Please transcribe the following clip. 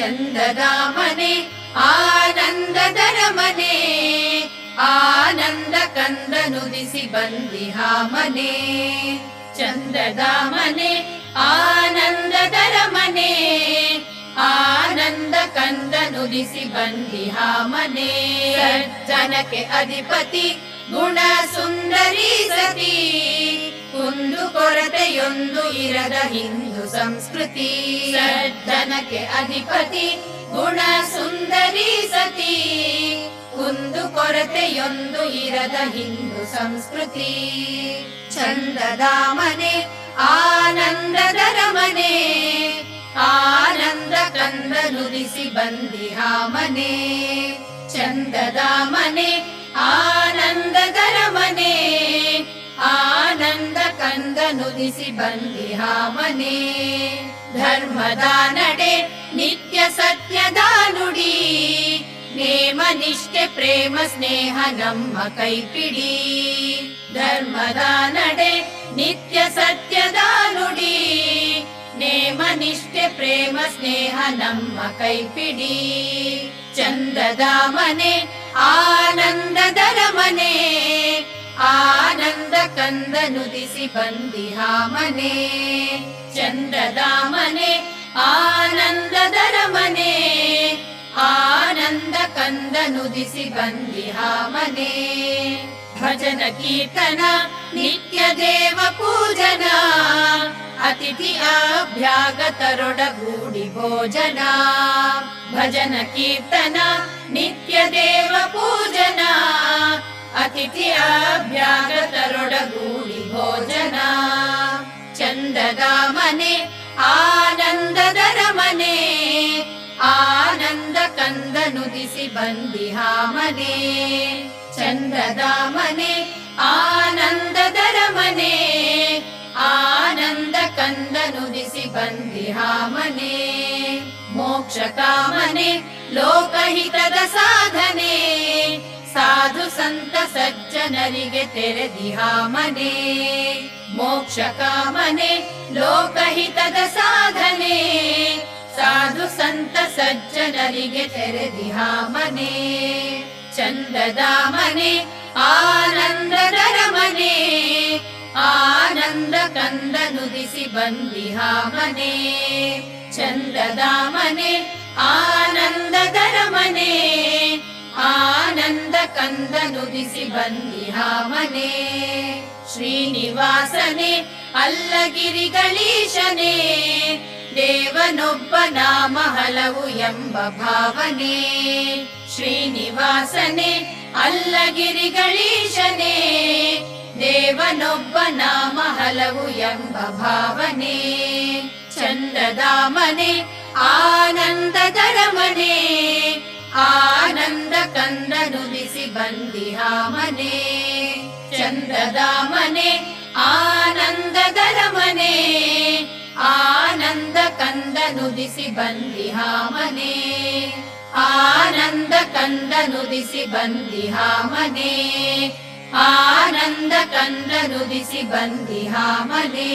चन्ददामने आनन्ददरमने आनन्दकन्दनुदिसि बन्दिहामने। चन्ददामने आनन्ददरमने आनन्दकन्दनुदिसि बन्दिहामने। जनके अधिपति गुणसुन्दरी सती ಕಂದ ಕೊರತೆಯೊಂದು ಇರದ ಹಿಂದೂ ಸಂಸ್ಕೃತಿ. ಜನಕ್ಕೆ ಅಧಿಪತಿ ಗುಣ ಸುಂದರಿ ಸತಿ. ಕುಂದು ಕೊರತೆಯೊಂದು ಇರದ ಹಿಂದೂ ಸಂಸ್ಕೃತಿ. ಚಂದದ ಮನೆ ಆನಂದ ಕಂದ ನುಡಿಸಿ ಬಂದಿಹ ಮನೆ. ಚಂದದ ಮನೆ ಕಂದ ನುಡಿಸಿ ಬಂದಿಹ ಮನೆ ಧರ್ಮದ ನಡೆ ನಿತ್ಯ ಸತ್ಯದ ನುಡಿ ನೇಮ ನಿಷ್ಠೆ ಪ್ರೇಮ ಸ್ನೇಹ ನಮ್ಮ ಕೈಪಿಡಿ ಧರ್ಮದ ನಡೆ ನಿತ್ಯ ಸತ್ಯದ ನುಡಿ ನೇಮ ನಿಷ್ಠೆ ಪ್ರೇಮ ಸ್ನೇಹ ನಮ್ಮ ಕೈಪಿಡಿ ಚಂದದ ಮನೆ ಆನಂದದರ ಮನೆ ಆನಂದ कन्दनुदिसि बन्दिहामने मने आनन्ददरमने आनन्द बन्दिहामने। भजन कीर्तन नित्यदेव पूजन अतिथि अभ्यागतरुडगूडि भोजना भजन कीर्तन नित्यदेव पूजना अतिथि बन्दिहामने चन्द्रदामने आनन्ददरमने आनन्दकन्दनुदिसि बन्दिहामने मोक्षकामने लोकहितद साधने साधु सन्त सज्जनरिगे दिहा मोक्षकामने लोकहितद लोकहित ಸಜ್ಜನರಿಗೆ ತೆರೆದಿಹ ಮನೆ, ಚಂದದ ಮನೆ ಆನಂದದರ ಮನೆ ಆನಂದ ಕಂದ ನುದಿಸಿ ಬಂದಿಹ ಮನೆ, ಚಂದದ ಮನೆ ಆನಂದದರ ಮನೆ ಆನಂದ ಕಂದ ನುದಿಸಿ ಬಂದಿಹ ಮನೆ, ಶ್ರೀನಿವಾಸನೆ ಅಲ್ಲಗಿರಿಗಳೀಶನೇ ದೇವನೊಬ್ಬ ನಾಮ ಹಲವು ಎಂಬ ಭಾವನೆ ಶ್ರೀನಿವಾಸನೆ ಅಲ್ಲಗಿರಿಗಳೀಶನೇ ದೇವನೊಬ್ಬ ನಾಮ ಹಲವು ಎಂಬ ಭಾವನೆ ಚಂದದ ಮನೆ ಆನಂದದರ ಮನೆ ಆನಂದ ಕಂದ ನುಡಿಸಿ ಬಂದಿಹ ಮನೆ ಕಂದನುದಿಸಿ ಬಂದಿಹಾಮನೆ ಆನಂದ ಕಂದ ನುಗಿಸಿ ಬಂದಿ ಬಂದಿಹಾಮನೆ ಆನಂದ ಕಂದ ನುಗಿಸಿ ಬಂದಿ ಬಂದಿಹಾಮನೆ